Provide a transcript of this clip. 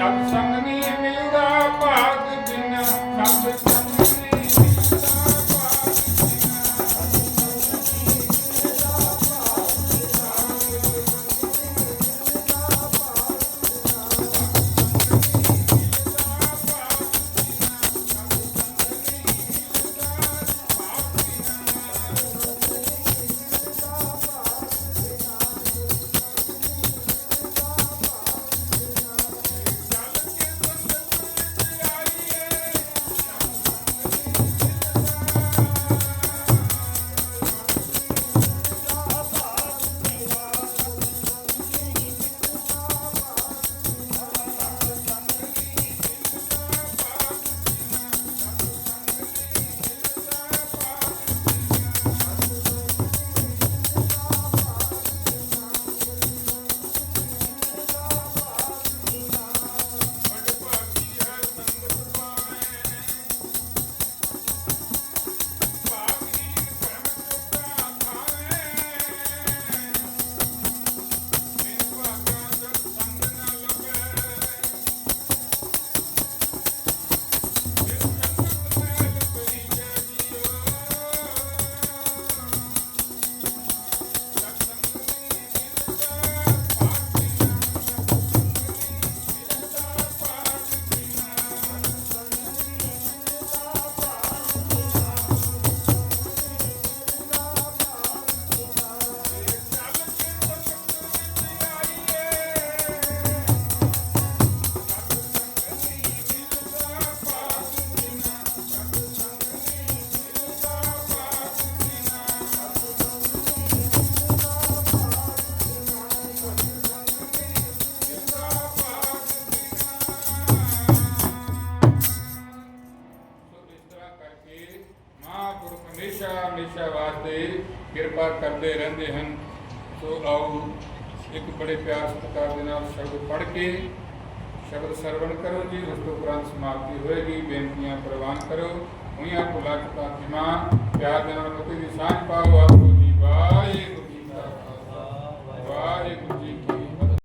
Stop, stop. ਮਹਾਂਪੁਰਖ ਹਮੇਸ਼ਾ ਹਮੇਸ਼ਾ ਵਾਸਤੇ ਕਿਰਪਾ ਕਰਦੇ ਰਹਿੰਦੇ ਹਨ। ਸੋ ਆਓ ਇੱਕ ਬੜੇ ਪਿਆਰ ਸਤਿਕਾਰ ਦੇ ਨਾਲ ਸ਼ਬਦ ਪੜ੍ਹ ਕੇ ਸ਼ਬਦ ਸਰਵਣ ਕਰੋ ਜੀ, ਉਸ ਤੋਂ ਉਪਰੰਤ ਸਮਾਪਤੀ ਹੋਏਗੀ। ਬੇਨਤੀਆਂ ਪ੍ਰਵਾਨ ਕਰੋ। ਉਹੀਆਂ ਭੁਲਾ ਚੁਕਾ ਜਿਮਾ ਪਿਆਰ ਦੇ ਨਾਲ ਪਤੀ ਦੀ ਸਾਂਝ ਪਾਓ।